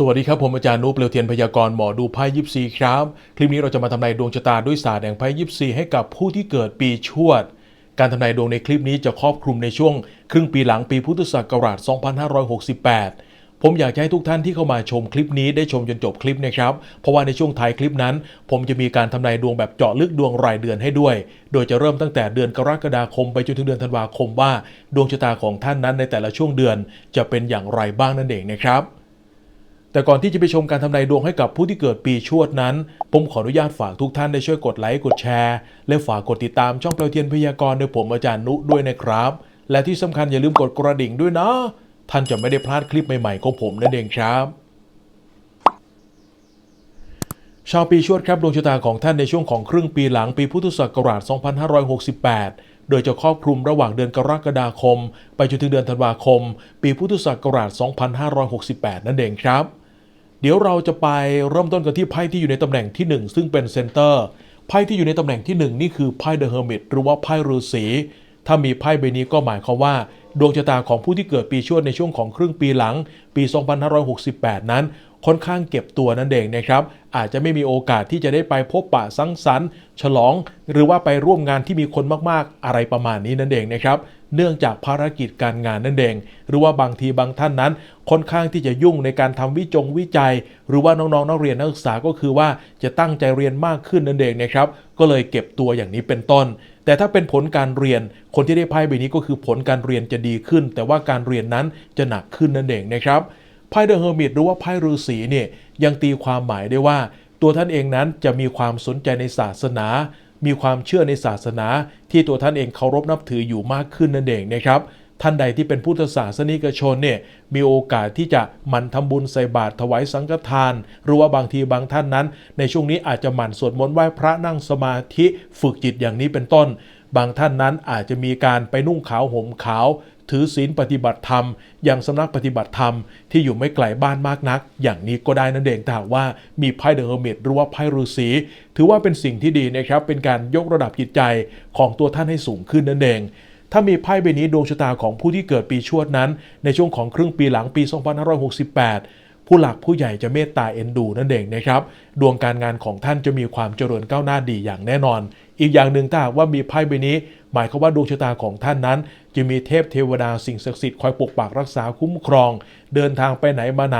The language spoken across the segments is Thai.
สวัสดีครับ ผมอาจารย์นุ๊เปลวเทียนพยากรณ์หมอดูไพ่ยิปซีครับ คลิปนี้เราจะมาทำนายดวงชะตาด้วยศาสตร์แห่งไพ่ยิปซีให้กับผู้ที่เกิดปีชวด การทำนายดวงในคลิปนี้จะครอบคลุมในช่วง ครึ่งปีหลังปีพุทธศักราช 2568 ผมอยากให้ทุกท่านที่เข้ามาชมคลิปนี้ได้ชมจนจบคลิปนะครับ เพราะว่าในช่วงท้ายคลิปนั้น ผมจะมีการทำนายดวงแบบเจาะลึกดวงรายเดือนให้ด้วย โดยจะเริ่มตั้งแต่เดือนกรกฎาคมไปจนถึงเดือนธันวาคมว่า ดวงชะตาของท่านนั้นในแต่ละช่วงเดือน จะเป็นอย่างไรบ้างนั่นเองนะครับ แต่ก่อนที่จะไปชมการทำนายดวงให้กับผู้ที่เกิดปีชวดนั้น ผมขออนุญาตฝากทุกท่านได้ช่วยกดไลค์ กดแชร์ และฝากกดติดตามช่องเปลวเทียนพยากรณ์โดยผมอาจารย์นุด้วยนะครับ และที่สำคัญอย่าลืมกดกระดิ่งด้วยนะ ท่านจะไม่ได้พลาดคลิปใหม่ๆของผมนั่นเองครับชาวปีชวดครับดวงชะตาของท่านในช่วงของครึ่งปีหลังปีพุทธศักราช 2568 โดยจะครอบคลุมระหว่างเดือนกรกฎาคม ไปจนถึงเดือนธันวาคม ปีพุทธศักราช 2568 นั่นเองครับ เดี๋ยวเราจะไปเริ่มต้นกันที่ไพ่ที่อยู่ในตำแหน่งที่ 1 ซึ่งเป็นเซนเตอร์ไพ่ที่อยู่ในตำแหน่งที่ 1 นี่คือไพ่เดอะเฮอร์มิตหรือว่าไพ่ฤาษีถ้ามีไพ่ใบนี้ก็หมายความว่า ดวงชะตาของผู้ที่เกิดปีชวดในช่วงของครึ่งปีหลัง ปี 2568 นั้น ค่อนข้างเก็บตัวนั่นเองนะครับ อาจจะไม่มีโอกาสที่จะได้ไปพบปะสังสรรค์ ฉลอง หรือว่าไปร่วมงานที่มีคนมากๆ อะไรประมาณนี้นั่นเองนะครับ เนื่องจากภารกิจการงานนั่นเอง หรือว่าบางทีบางท่านนั้น ค่อนข้างที่จะยุ่งในการทำวิจงวิจัย หรือว่าน้องๆนักเรียนนักศึกษาก็คือว่าจะตั้งใจเรียนมากขึ้นนั่นเองนะครับ ก็เลยเก็บตัวอย่างนี้เป็นต้น แต่ถ้าเป็นผลการเรียน คนที่ได้ไพ่ใบนี้ก็คือผลการเรียนจะดีขึ้น แต่ว่าการเรียนนั้นจะหนักขึ้นนั่นเองนะครับไพ่เดอะเฮอร์มิตหรือว่าไพ่ฤาษีเนี่ยยังตีความหมายได้ว่า ตัวท่านเองนั้นจะมีความสนใจในศาสนา มีความเชื่อในศาสนาที่ตัวท่านเองเคารพนับถืออยู่มากขึ้นนั่นเองนะครับท่านใดที่เป็นพุทธศาสนิกชนเนี่ยมีโอกาสที่จะหมั่นทำบุญใส่บาตรถวายสังฆทาน หรือว่าบางทีบางท่านนั้น ในช่วงนี้อาจจะหมั่นสวดมนต์ไหว้พระนั่งสมาธิฝึกจิตอย่างนี้เป็นต้น บางท่านนั้นอาจจะมีการไปนุ่งขาวห่มขาว ถือศีลปฏิบัติธรรม อย่างสำนักปฏิบัติธรรมที่อยู่ไม่ไกลบ้านมากนัก อย่างนี้ก็ได้นั่นเองถ้าหากว่ามีไพ่เดอะเฮอร์มิตหรือว่าไพ่ฤาษีถือว่าเป็นสิ่งที่ดีนะครับเป็นการยกระดับจิตใจของตัวท่านให้สูงขึ้นนั่นเองถ้ามีไพ่ใบนี้ดวงชะตาของผู้ที่เกิดปีชวดนั้น ในช่วงของครึ่งปีหลังปี 2568 ผู้หลักผู้ใหญ่จะเมตตาเอ็นดูนั่นเองนะครับ ดวงการงานของท่านจะมีความเจริญก้าวหน้าดีอย่างแน่นอน อีกอย่างหนึ่งถ้าว่ามีไพ่ใบนี้ หมายความว่าดวงชะตาของท่านนั้น จะมีเทพเทวดาสิ่งศักดิ์สิทธิ์คอยปกปักรักษาคุ้มครอง เดินทางไปไหนมาไหน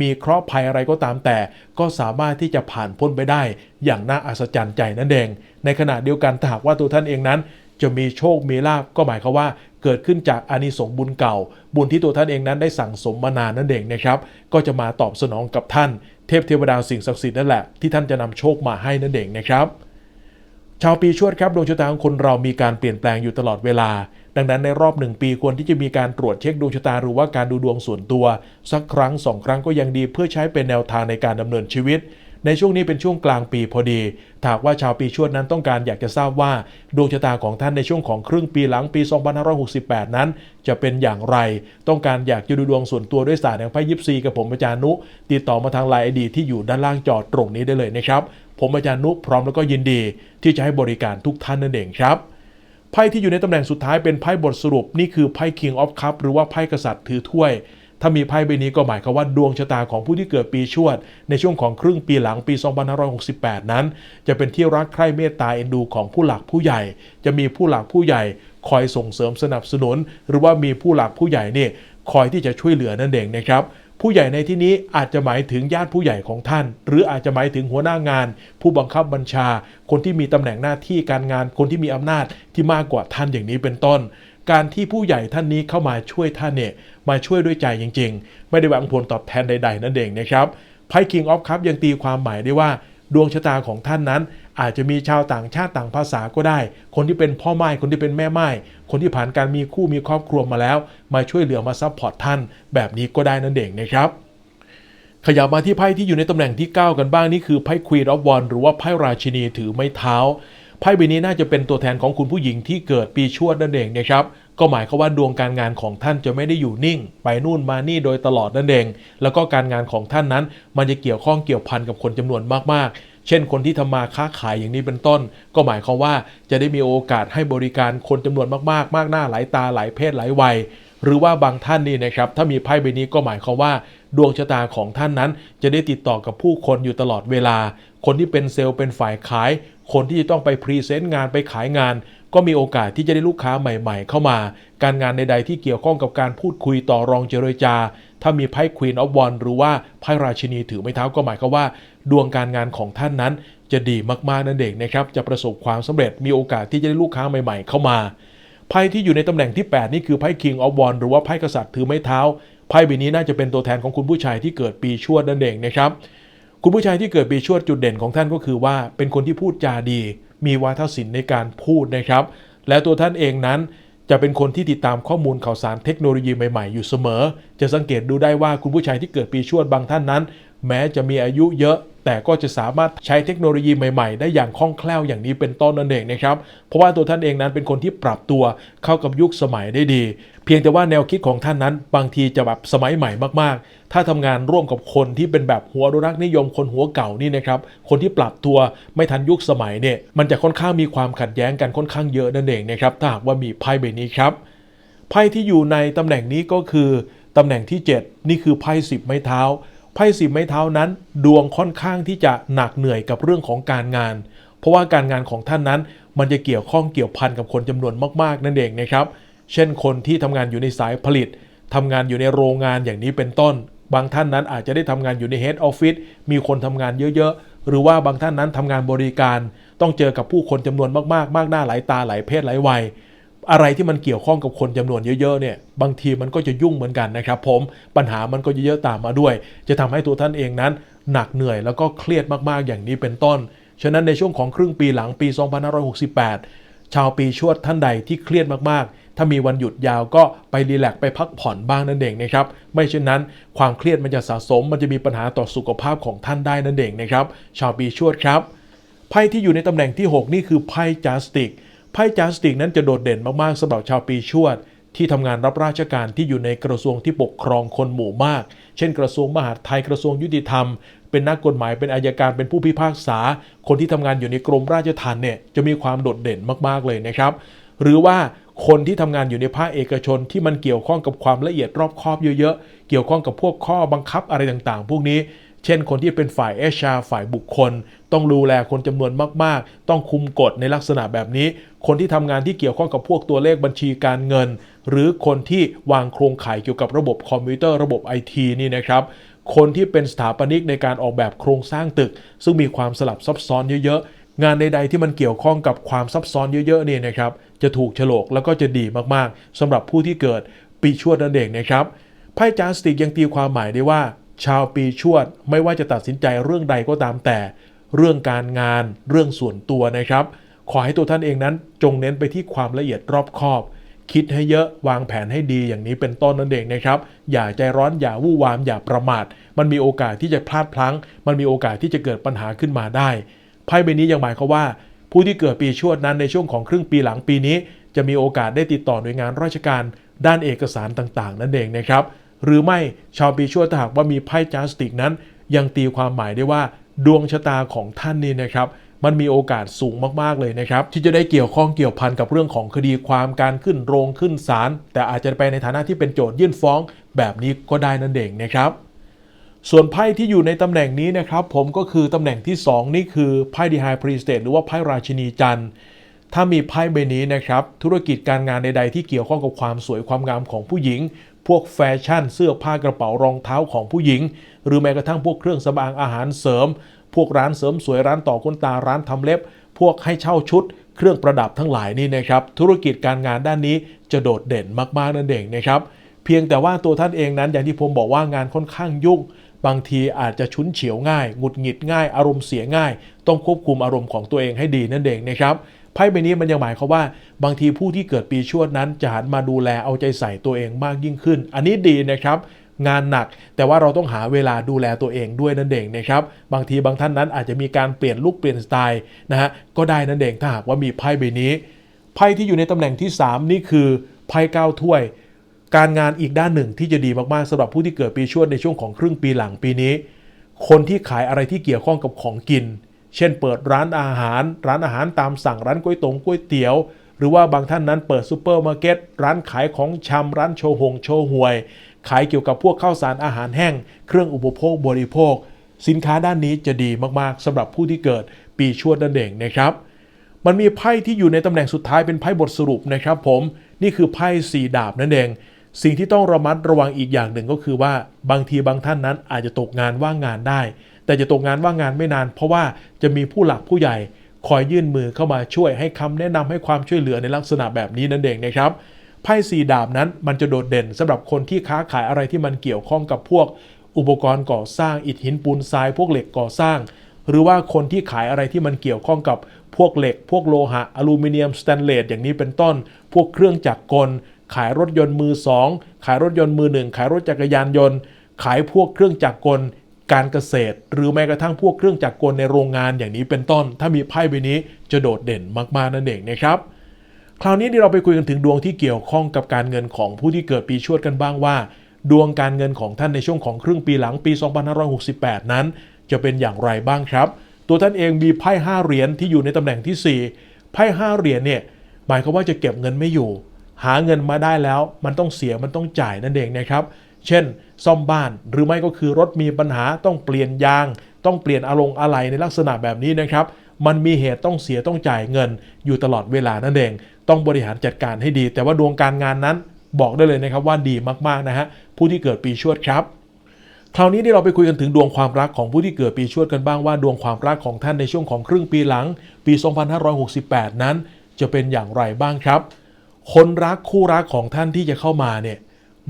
มีเคราะห์ภัยอะไรก็ตามแต่ ก็สามารถที่จะผ่านพ้นไปได้ อย่างน่าอัศจรรย์ใจนั่นเอง ในขณะเดียวกันถ้าหากว่าตัวท่านเองนั้น จะมีโชคมีลาภก็หมายความว่าเกิดขึ้นจากอานิสงส์บุญเก่า บุญที่ตัวท่านเองนั้นได้สั่งสมมานานนั่นเองนะครับก็จะมาตอบสนองกับท่าน เทพเทวดาสิ่งศักดิ์สิทธิ์นั่นแหละที่ท่านจะนำโชคมาให้นั่นเองนะครับ ชาวปีชวดครับดวงชะตาของคนเรามีการเปลี่ยนแปลงอยู่ตลอดเวลา ดังนั้นในรอบหนึ่งปีควรที่จะมีการตรวจเช็คดวงชะตาหรือว่าการดูดวงส่วนตัว สักครั้งสองครั้งก็ยังดีเพื่อใช้เป็นแนวทางในการดำเนินชีวิต ในช่วงนี้เป็นช่วงกลางปีพอดีถ้าหากว่าชาวปีชวดนั้นต้องการอยากจะทราบว่าดวงชะตาของท่านในช่วงของครึ่งปีหลังปี 2568 นั้น จะเป็นอย่างไร ต้องการอยากจะดูดวงส่วนตัวด้วยศาสตร์แห่งไพ่ยิปซีกับผมอาจารย์นุ ติดต่อมาทางไลน์ไอดีที่อยู่ด้านล่างจอตรงนี้ได้เลยนะครับ ผมอาจารย์นุพร้อมแล้วก็ยินดีที่จะให้บริการทุกท่านนั่นเองครับไพ่ที่อยู่ในตำแหน่งสุดท้ายเป็นไพ่บทสรุปนี่คือไพ่ King of Cup หรือว่าไพ่กษัตริย์ถือถ้วย ถ้ามีไพ่ใบนี้ก็หมายความว่าดวงชะตาของผู้ที่เกิดปีชวด ในช่วงของครึ่งปีหลังปี 2568 นั้น จะเป็นที่รักใคร่เมตตาเอ็นดูของผู้หลักผู้ใหญ่ จะมีผู้หลักผู้ใหญ่คอยส่งเสริมสนับสนุน หรือว่ามีผู้หลักผู้ใหญ่เนี่ยคอยที่จะช่วยเหลือนั่นเองนะครับ ผู้ใหญ่ในที่นี้อาจจะหมายถึงญาติผู้ใหญ่ของท่าน หรืออาจจะหมายถึงหัวหน้างาน ผู้บังคับบัญชา คนที่มีตำแหน่งหน้าที่การงานคนที่มีอำนาจที่มากกว่าท่านอย่างนี้เป็นต้น การที่ผู้ใหญ่ท่านนี้เข้ามาช่วยท่านเนี่ยมาช่วยด้วยใจจริง ๆ ไม่ได้หวังผลตอบแทนใด ๆ นั่นเองนะครับไพ่ King of Cup ยังตีความหมายได้ว่า ดวงชะตาของท่านนั้น อาจจะมีชาวต่างชาติต่างภาษาก็ได้ คนที่เป็นพ่อไม้คนที่เป็นแม่ไม้คนที่ผ่านการมีคู่มีครอบครัวมาแล้ว มาช่วยเหลือมาซัพพอร์ตท่าน แบบนี้ก็ได้นั่นเองนะครับขยับมาที่ไพ่ที่อยู่ในตำแหน่งที่ 9 กันบ้างนี่คือไพ่ Queen of Wands หรือว่าไพ่ราชินีถือไม้เท้าไพ่ใบนี้น่าจะเป็นตัวแทนของคุณผู้หญิงที่เกิดปีชวดนั่นเองนะครับก็หมายความว่าดวงการงานของท่านจะไม่ได้อยู่นิ่ง ไปนู่นมานี่โดยตลอดนั่นเอง แล้วก็การงานของท่านนั้น มันจะเกี่ยวข้องเกี่ยวพันกับคนจำนวนมากๆ เช่นคนที่ทำมาค้าขายอย่างนี้เป็นต้น ก็หมายความว่าจะได้มีโอกาสให้บริการคนจำนวนมากๆ มากหน้าหลายตาหลายเพศหลายวัย หรือว่าบางท่านนี่นะครับถ้ามีไพ่ใบนี้ก็หมายความว่า ดวงชะตาของท่านนั้น จะได้ติดต่อกับผู้คนอยู่ตลอดเวลา คนที่เป็นเซลล์เป็นฝ่ายขาย คนที่จะต้องไปพรีเซนต์งานไปขายงาน ก็มีโอกาสที่จะได้ลูกค้าใหม่ๆ เข้ามา การงานใดๆที่เกี่ยวข้องกับการพูดคุยต่อรองเจรจา ถ้ามีไพ่ Queen of w a n d หรือว่าไพ่ราชินีถือไม้เท้าก็หมายความว่า ดวงการงานของท่านนั้น จะดีมากๆนั่นเองนะครับจะประสบความสำเร็จมีโอกาสที่จะได้ลูกค้าใหม่ ๆ เข้ามาไพ่ที่อยู่ในตำแหน่งที่ 8 นี่คือไพ่ King of w a n d หรือว่าไพ่กษัตริย์ถือไม้เท้า ไพ่ใบนี้น่าจะเป็นตัวแทนของคุณผู้ชายที่เกิดปีชวดนั่นเองนะครับ คุณผู้ชายที่เกิดปีชวดจุดเด่นของท่านก็คือว่า เป็นคนที่พูดจาดี มีวาทศิลป์ในการพูดนะครับ และตัวท่านเองนั้นจะเป็นคนที่ติดตามข้อมูลข่าวสารเทคโนโลยีใหม่ๆ อยู่เสมอ จะสังเกตดูได้ว่าคุณผู้ชายที่เกิดปีชวดบางท่านนั้น แม้จะมีอายุเยอะ แต่ก็จะสามารถใช้เทคโนโลยีใหม่ๆ ได้อย่างคล่องแคล่วอย่างนี้เป็นต้นนั่นเองนะครับ เพราะว่าตัวท่านเองนั้นเป็นคนที่ปรับตัวเข้ากับยุคสมัยได้ดี เพียงแต่ว่าแนวคิดของท่านนั้น บางทีจะแบบสมัยใหม่มากๆ ถ้าทำงานร่วมกับคนที่เป็นแบบหัวอนุรักนิยมคนหัวเก่านี่นะครับคนที่ปรับตัวไม่ทันยุคสมัยเนี่ยมันจะค่อนข้างมีความขัดแย้งกันค่อนข้างเยอะนั่นเองนะครับถ้าหากว่ามีไพ่ใบนี้ครับไพ่ที่อยู่ในตำแหน่งนี้ก็คือตำแหน่งที่ 7 นี่คือไพ่สิบไม้เท้า ไพ่สิบไม้เท้านั้น ดวงค่อนข้างที่จะหนักเหนื่อยกับเรื่องของการงาน เพราะว่าการงานของท่านนั้น มันจะเกี่ยวข้องเกี่ยวพันกับคนจำนวนมากๆ นั่นเองนะครับ เช่นคนที่ทำงานอยู่ในสายผลิตทำงานอยู่ในโรงงานอย่างนี้เป็นต้น บางท่านนั้นอาจจะได้ทำงานอยู่ใน Head Office มีคนทำงานเยอะๆ หรือว่าบางท่านนั้นทำงานบริการ ต้องเจอกับผู้คนจำนวนมากๆ มากหน้าหลายตาหลายเพศหลายวัย อะไรที่มันเกี่ยวข้องกับคนจำนวนเยอะๆเนี่ยบางทีมันก็จะยุ่งเหมือนกันนะครับ ผมปัญหามันก็เยอะๆตามมาด้วย จะทำให้ตัวท่านเองนั้น หนักเหนื่อยแล้วก็เครียดมากๆอย่างนี้เป็นต้น ฉะนั้นในช่วงของครึ่งปีหลังปี 2568 ชาวปีชวดท่านใดที่เครียดมากๆ ถ้ามีวันหยุดยาวก็ไปรีแลกซ์ไปพักผ่อนบ้างนั่นเองนะครับไม่เช่นนั้น ความเครียดมันจะสะสม มันจะมีปัญหาต่อสุขภาพของท่านได้นั่นเองนะครับ ชาวปีชวดครับไพ่ที่อยู่ในตำแหน่งที่ 6 นี่คือไพ่จาสติก ไพ่จาสติกนั้นจะโดดเด่นมากๆสำหรับชาวปีชวด ที่ทำงานรับราชการที่อยู่ในกระทรวงที่ปกครองคนหมู่มาก เช่น กระทรวงมหาดไทยกระทรวงยุติธรรม เป็นนักกฎหมายเป็นอายการเป็นผู้พิพากษา คนที่ทำงานอยู่ในกรมราชทัณฑ์เนี่ยจะมีความโดดเด่นมากๆเลยนะครับ หรือว่าคนที่ทำงานอยู่ในภาคเอกชนที่มันเกี่ยวข้องกับความละเอียดรอบคอบเยอะๆ เกี่ยวข้องกับพวกข้อบังคับอะไรต่างๆ พวกนี้ เช่นคนที่เป็นฝ่าย HR ฝ่ายบุคคล ต้องดูแลคนจำนวนมาก ๆ ต้องคุมกฎในลักษณะแบบนี้ คนที่ทำงานที่เกี่ยวข้องกับพวกตัวเลขบัญชีการเงิน หรือคนที่วางโครงข่ายเกี่ยวกับระบบคอมพิวเตอร์ระบบไอทีนี่นะครับคนที่เป็นสถาปนิกในการออกแบบโครงสร้างตึก ซึ่งมีความสลับซับซ้อนเยอะๆ งานใดๆที่มันเกี่ยวข้องกับความซับซ้อนเยอะๆนี่นะครับ จะถูกฉลกแล้วก็จะดีมากๆสำหรับผู้ที่เกิดปีชวดนั่นเองนะครับไพ่จาสติกยังตีความหมายได้ว่า ชาวปีชวดไม่ว่าจะตัดสินใจเรื่องใดก็ตามแต่ เรื่องการงาน เรื่องส่วนตัวนะครับ ขอให้ตัวท่านเองนั้นจงเน้นไปที่ความละเอียดรอบคอบ คิดให้เยอะวางแผนให้ดีอย่างนี้เป็นต้นนั่นเองนะครับ อย่าใจร้อนอย่าวู่วามอย่าประมาท มันมีโอกาสที่จะพลาดพลั้ง มันมีโอกาสที่จะเกิดปัญหาขึ้นมาได้ไพ่ใบนี้ยังหมายความว่า ผู้ที่เกิดปีชวดนั้นในช่วงของครึ่งปีหลังปีนี้ จะมีโอกาสได้ติดต่อหน่วยงานราชการด้านเอกสารต่างๆ นั่นเองนะครับ หรือไม่ชาวปีช่วถ้าหากว่ามีไพ่จาสติกนั้น ยังตีความหมายได้ว่าดวงชะตาของท่านนี่นะครับมันมีโอกาสสูงมากๆเลยนะครับ ที่จะได้เกี่ยวข้องเกี่ยวพันกับเรื่องของคดีความการขึ้นโรงขึ้นศาลแต่อาจจะไปในฐานะที่เป็นโจทยื่นฟ้อง แบบนี้ก็ได้นั่นเองนะครับ ส่วนไพ่ที่อยู่ในตำแหน่งนี้นะครับ ผมก็คือตำแหน่งที่ 2 นี่คือไพ่ดีไฮพรีสเตทหรือว่าไพ่ราชินีจันทร์ถ้ามีไพ่ใบนี้นะครับ ธุรกิจการงานใดๆที่เกี่ยวข้องกับความสวยความงามของผู้หญิง พวกแฟชั่นเสื้อผ้ากระเป๋ารองเท้าของผู้หญิง หรือแม้กระทั่งพวกเครื่องสำอางอาหารเสริม พวกร้านเสริมสวยร้านต่อขนตาร้านทำเล็บ พวกให้เช่าชุด เครื่องประดับทั้งหลายนี่นะครับ ธุรกิจการงานด้านนี้จะโดดเด่นมากๆนั่นเองนะครับเพียงแต่ว่าตัวท่านเองนั้นอย่างที่ผมบอกว่างานค่อนข้างยุ่งบางทีอาจจะชุนเฉียวง่าย หงุดหงิดง่าย อารมณ์เสียง่าย ต้องควบคุมอารมณ์ของตัวเองให้ดีนั่นเองนะครับ ไพ่ใบนี้มันยังหมายความว่า บางทีผู้ที่เกิดปีชวดนั้นจะหันมาดูแลเอาใจใส่ตัวเองมากยิ่งขึ้น อันนี้ดีนะครับงานหนัก แต่ว่าเราต้องหาเวลาดูแลตัวเองด้วยนั่นเองนะครับบางทีบางท่านนั้นอาจจะมีการเปลี่ยนลุคเปลี่ยนสไตล์นะฮะก็ได้นั่นเองถ้าหากว่ามีไพ่ใบนี้ ไพ่ที่อยู่ในตำแหน่งที่ 3 นี่คือไพ่เก้าถ้วย การงานอีกด้านหนึ่งที่จะดีมากๆสำหรับผู้ที่เกิดปีชวดในช่วงของครึ่งปีหลังปีนี้ คนที่ขายอะไรที่เกี่ยวข้องกับของกิน เช่นเปิดร้านอาหาร ร้านอาหารตามสั่งร้านก๋วยตงก๋วยเตี๋ยว หรือว่าบางท่านนั้นเปิดซูเปอร์มาร์เก็ตร้านขายของชำร้านโชหงโชว์หวย ขายเกี่ยวกับพวกข้าวสารอาหารแห้ง เครื่องอุปโภคบริโภค สินค้าด้านนี้จะดีมากๆสำหรับผู้ที่เกิดปีชวดนั่นเองนะครับ มันมีไพ่ที่อยู่ในตำแหน่งสุดท้ายเป็นไพ่บทสรุปนะครับ ผมนี่คือไพ่สีดาบนั่นเองสิ่งที่ต้องระมัดระวังอีกอย่างหนึ่งก็คือว่าบางทีบางท่านนั้นอาจจะตกงานว่างงานได้ แต่จะตกงานว่างงานไม่นาน เพราะว่าจะมีผู้หลักผู้ใหญ่คอยยื่นมือเข้ามาช่วยให้คำแนะนำให้ความช่วยเหลือในลักษณะแบบนี้นั่นเองนะครับไพ่สีดาบนั้นมันจะโดดเด่นสำหรับคนที่ค้าขายอะไรที่มันเกี่ยวข้องกับพวก อุปกรณ์ก่อสร้างอิฐหินปูนทรายพวกเหล็กก่อสร้าง หรือว่าคนที่ขายอะไรที่มันเกี่ยวข้องกับพวกเหล็ก พวกโลหะอลูมิเนียมสแตนเลสอย่างนี้เป็นต้น พวกเครื่องจักรกล ขายรถยนต์มือสองขายรถยนต์มือหนึ่งขายรถจักรยานยนต์ ขายพวกเครื่องจักรกล การเกษตร หรือแม้กระทั่งพวกเครื่องจักรกลในโรงงานอย่างนี้เป็นต้น ถ้ามีไพ่ใบนี้จะโดดเด่นมากๆนั่นเองนะครับคราวนี้ที่เราไปคุยกันถึงดวงที่เกี่ยวข้องกับการเงินของผู้ที่เกิดปีชวดกันบ้างว่า ดวงการเงินของท่านในช่วงของครึ่งปีหลังปี 2568 นั้น จะเป็นอย่างไรบ้างครับ ตัวท่านเองมีไพ่5เหรียญที่อยู่ในตำแหน่งที่ 4 ไพ่5เหรียญเนี่ยหมายความว่าจะเก็บเงินไม่อยู่ หาเงินมาได้แล้วมันต้องเสียมันต้องจ่ายนั่นเองนะครับ เช่น ซ่อมบ้านหรือไม่ก็คือรถมีปัญหาต้องเปลี่ยนยาง ต้องเปลี่ยนอารมณ์อะไรในลักษณะแบบนี้นะครับ มันมีเหตุต้องเสียต้องจ่ายเงิน อยู่ตลอดเวลานั่นเอง ต้องบริหารจัดการให้ดี แต่ว่าดวงการงานนั้นบอกได้เลยนะครับว่าดีมากๆนะฮะผู้ที่เกิดปีชวดครับคราวนี้ที่เราไปคุยกันถึงดวงความรักของผู้ที่เกิดปีชวดกันบ้างว่าดวงความรักของท่านในช่วงของครึ่งปีหลัง ปี 2568 นั้น จะเป็นอย่างไรบ้างครับ คนรักคู่รักของท่านที่จะเข้ามาเนี่ย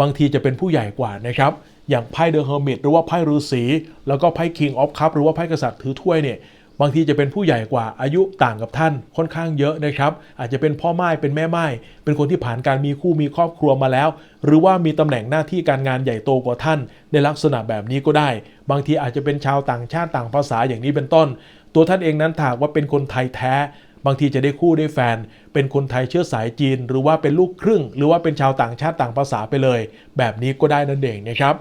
บางทีจะเป็นผู้ใหญ่กว่านะครับ อย่างไพ่เดอะเฮอร์มิตหรือว่าไพ่ฤาษีแล้วก็ไพ่ King of Cup หรือว่าไพ่กษัตริย์ถือถ้วยเนี่ยบางทีจะเป็นผู้ใหญ่กว่าอายุต่างกับท่านค่อนข้างเยอะนะครับ อาจจะเป็นพ่อไม้เป็นแม่ไม้เป็นคนที่ผ่านการมีคู่มีครอบครัวมาแล้ว หรือว่ามีตำแหน่งหน้าที่การงานใหญ่โตกว่าท่าน ในลักษณะแบบนี้ก็ได้ บางทีอาจจะเป็นชาวต่างชาติต่างภาษาอย่างนี้เป็นต้น ตัวท่านเองนั้นถากว่าเป็นคนไทยแท้ บางทีจะได้คู่ได้แฟน เป็นคนไทยเชื้อสายจีน หรือว่าเป็นลูกครึ่ง หรือว่าเป็นชาวต่างชาติต่างภาษาไปเลย แบบนี้ก็ได้นั่นเองนะครับ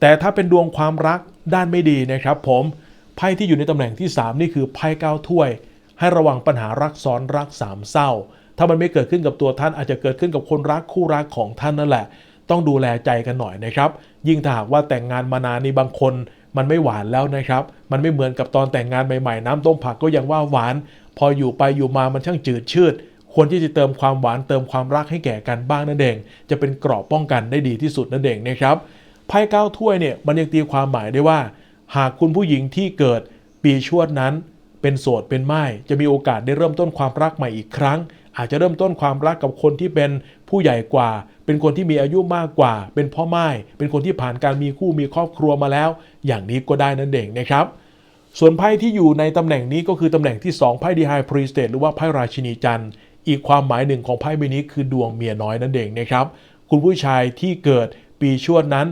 แต่ถ้าเป็นดวงความรักด้านไม่ดีนะครับผมไพ่ที่อยู่ในตำแหน่งที่ 3 นี่คือไพ่เก้าถ้วย ให้ระวังปัญหารักซ้อนรักสามเศร้า ถ้ามันไม่เกิดขึ้นกับตัวท่านอาจจะเกิดขึ้นกับคนรักคู่รักของท่านนั่นแหละ ต้องดูแลใจกันหน่อยนะครับ ยิ่งถ้าหากว่าแต่งงานมานานนี่บางคน มันไม่หวานแล้วนะครับ มันไม่เหมือนกับตอนแต่งงานใหม่ๆ น้ำต้มผักก็ยังว่าหวาน พออยู่ไปอยู่มามันช่างจืดชืด ควรที่จะเติมความหวานเติมความรักให้แก่กันบ้างนั่นเอง จะเป็นกรอบป้องกันได้ดีที่สุดนั่นเองนะครับไพ่เก้าถ้วยเนี่ยมันยังตีความหมายได้ว่า หากคุณผู้หญิงที่เกิดปีชวดนั้น เป็นโสดเป็นไม้จะมีโอกาสได้เริ่มต้นความรักใหม่อีกครั้ง อาจจะเริ่มต้นความรักกับคนที่เป็น ผู้ใหญ่กว่า เป็นคนที่มีอายุมากกว่า เป็นพ่อไม้เป็นคนที่ผ่านการมีคู่มีครอบครัวมาแล้ว อย่างนี้ก็ได้นั่นเองนะครับส่วนไพ่ที่อยู่ในตำแหน่งนี้ก็คือตำแหน่งที่ 2 ไพ่ดีไฮพรีสเตหรือว่าไพ่ราชินีจันทร์อีกความหมายหนึ่งของไพ่ใบนี้คือดวงเมียน้อยนั่นเองนะครับ คุณผู้ชายที่เกิดปีชวดนั้น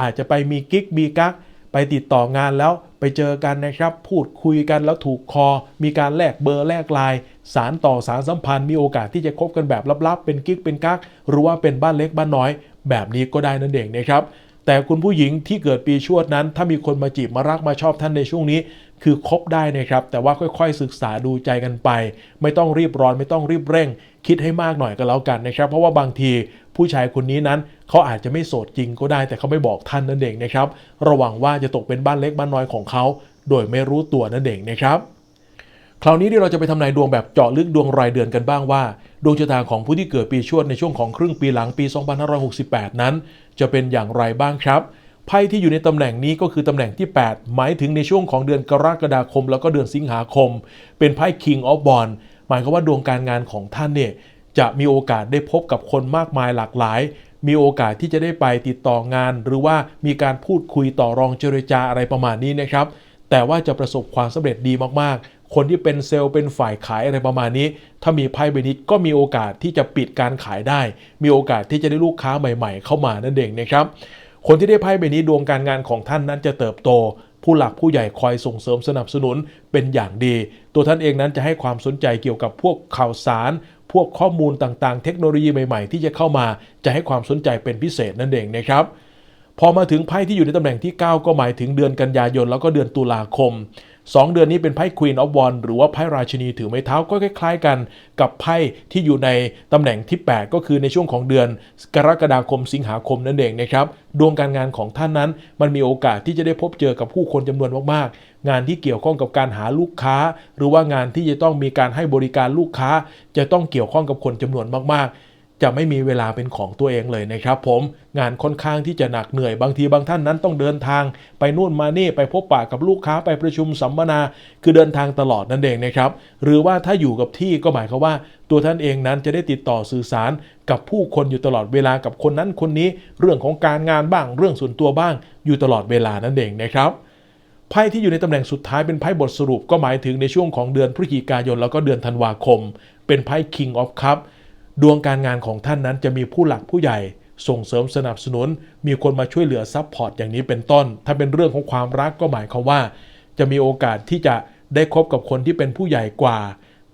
อาจจะไปมีกิ๊กมีกั๊ก ไปติดต่องานแล้วไปเจอกันนะครับ พูดคุยกันแล้วถูกคอ มีการแลกเบอร์แลกไลน์สารต่อสารสัมพันธ์มีโอกาสที่จะคบกันแบบลับๆ เป็นกิ๊กเป็นกักหรือว่าเป็นบ้านเล็กบ้านน้อย แบบนี้ก็ได้นั่นเองนะครับ แต่คุณผู้หญิงที่เกิดปีชวดนั้น ถ้ามีคนมาจีบมารักมาชอบท่านในช่วงนี้ คือคบได้นะครับ แต่ว่าค่อยๆ ศึกษาดูใจกันไป ไม่ต้องรีบร้อนไม่ต้องรีบเร่ง คิดให้มากหน่อยก็แล้วกันนะครับ เพราะว่าบางทีผู้ชายคนนี้นั้น เขาอาจจะไม่โสดจริงก็ได้ แต่เขาไม่บอกท่านนั่นเองนะครับ ระวังว่าจะตกเป็นบ้านเล็กบ้านน้อยของเขา โดยไม่รู้ตัวนั่นเองนะครับ คราวนี้ที่เราจะไปทำนายดวงแบบเจาะลึกดวงรายเดือนกันบ้างว่า ดวงชะตาของผู้ที่เกิดปีชวดในช่วงของครึ่งปีหลังปี 2568 นั้น จะเป็นอย่างไรบ้างครับไพ่ที่อยู่ในตำแหน่งนี้ก็คือตำแหน่งที่ 8 หมายถึงในช่วงของเดือนกรกฎาคม แล้วก็เดือนสิงหาคม เป็นไพ่ King of b o n หมายความว่าดวงการงานของท่านเนี่ยจะมีโอกาสได้พบกับคนมากมายหลากหลาย มีโอกาสที่จะได้ไปติดต่องาน หรือว่ามีการพูดคุยต่อรองเจรจาอะไรประมาณนี้นะครับ แต่ว่าจะประสบความสำเร็จดีมากๆ คนที่เป็นเซลล์เป็นฝ่ายขายอะไรประมาณนี้ ถ้ามีไพ่ใบนี้ก็มีโอกาสที่จะปิดการขายได้ มีโอกาสที่จะได้ลูกค้าใหม่ ๆ เข้ามานั่นเองนะครับ คนที่ได้ไพ่ใบนี้ดวงการงานของท่านนั้นจะเติบโต ผู้หลักผู้ใหญ่คอยส่งเสริมสนับสนุนเป็นอย่างดี ตัวท่านเองนั้นจะให้ความสนใจเกี่ยวกับพวกข่าวสาร พวกข้อมูลต่างๆ เทคโนโลยีใหม่ ๆ ที่จะเข้ามา จะให้ความสนใจเป็นพิเศษนั่นเองนะครับพอมาถึงไพ่ที่อยู่ในตำแหน่งที่ 9 ก็หมายถึงเดือนกันยายนแล้วก็เดือนตุลาคม 2 เดือนนี้เป็นไพ่ Queen of Wands หรือว่าไพ่ราชินีถือไม้เท้าก็คล้ายๆ กันกับไพ่ที่อยู่ในตำแหน่งที่ 8 ก็คือในช่วงของเดือนกรกฎาคมสิงหาคมนั่นเองนะครับดวงการงานของท่านนั้น มันมีโอกาสที่จะได้พบเจอกับผู้คนจำนวนมากๆ งานที่เกี่ยวข้องกับการหาลูกค้า หรือว่างานที่จะต้องมีการให้บริการลูกค้า จะต้องเกี่ยวข้องกับคนจำนวนมากๆ จะไม่มีเวลาเป็นของตัวเองเลยนะครับผมงานค่อนข้างที่จะหนักเหนื่อยบางทีบางท่านนั้นต้องเดินทาง ไปนู่นมานี่ไปพบปะกับลูกค้าไปประชุมสัมมนา คือเดินทางตลอดนั่นเองนะครับ หรือว่าถ้าอยู่กับที่ก็หมายความว่า ตัวท่านเองนั้นจะได้ติดต่อสื่อสารกับผู้คนอยู่ตลอดเวลากับคนนั้นคนนี้ เรื่องของการงานบ้างเรื่องส่วนตัวบ้าง อยู่ตลอดเวลานั่นเองนะครับไพ่ที่อยู่ในตำแหน่งสุดท้ายเป็นไพ่บทสรุปก็หมายถึงในช่วงของเดือนพฤศจิกายนแล้วก็เดือนธันวาคม เป็นไพ่ King of cups ดวงการงานของท่านนั้นจะมีผู้หลักผู้ใหญ่ ส่งเสริมสนับสนุน มีคนมาช่วยเหลือซัพพอร์ตอย่างนี้เป็นต้น ถ้าเป็นเรื่องของความรักก็หมายความว่า จะมีโอกาสที่จะได้คบกับคนที่เป็นผู้ใหญ่กว่า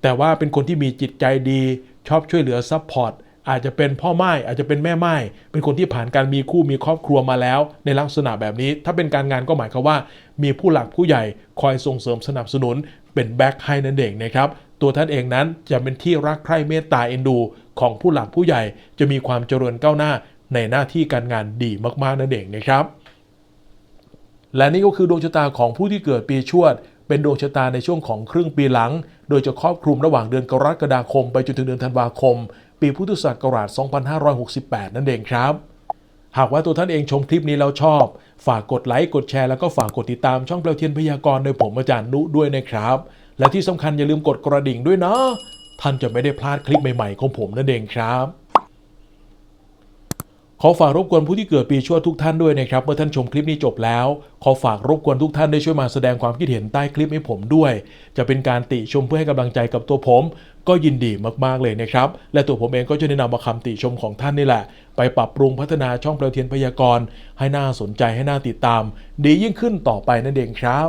แต่ว่าเป็นคนที่มีจิตใจดี ชอบช่วยเหลือซัพพอร์ตอาจจะเป็นพ่อไม้อาจจะเป็นแม่ไม้เป็นคนที่ผ่านการมีคู่มีครอบครัวมาแล้ว ในลักษณะแบบนี้ ถ้าเป็นการงานก็หมายความว่า มีผู้หลักผู้ใหญ่คอยส่งเสริมสนับสนุนเป็นแบ็คให้นั่นเองนะครับ ตัวท่านเองนั้นจะเป็นที่รักใคร่เมตตาเอ็นดู ของผู้หลักผู้ใหญ่ จะมีความเจริญก้าวหน้าในหน้าที่การงานดีมากๆนั่นเองนะครับ และนี่ก็คือดวงชะตาของผู้ที่เกิดปีชวด เป็นดวงชะตาในช่วงของครึ่งปีหลัง โดยจะครอบคลุมระหว่างเดือนกรกฎาคม ไปจนถึงเดือนธันวาคม ปีพุทธศักราช 2568 นั่นเองครับ หากว่าตัวท่านเองชมคลิปนี้แล้วชอบ ฝากกดไลค์กดแชร์แล้วก็ฝากกดติดตามช่องเปลวเทียนพยากรณ์โดยผมอาจารย์นุด้วยนะครับ และที่สำคัญอย่าลืมกดกระดิ่งด้วยนะ ท่านจะไม่ได้พลาดคลิปใหม่ๆของผมนั่นเองครับขอฝากรบกวนผู้ที่เกิดปีชวดทุกท่านด้วยนะครับ เมื่อท่านชมคลิปนี้จบแล้ว ขอฝากรบกวนทุกท่านได้ช่วยมาแสดงความคิดเห็นใต้คลิปให้ผมด้วย จะเป็นการติชมเพื่อให้กำลังใจกับตัวผม ก็ยินดีมากๆเลยนะครับ และตัวผมเองก็จะแนะนำมาคำติชมของท่านนี่แหละ ไปปรับปรุงพัฒนาช่องเปลวเทียนพยากรณ์ให้น่าสนใจให้น่าติดตาม ดียิ่งขึ้นต่อไปนั่นเองครับ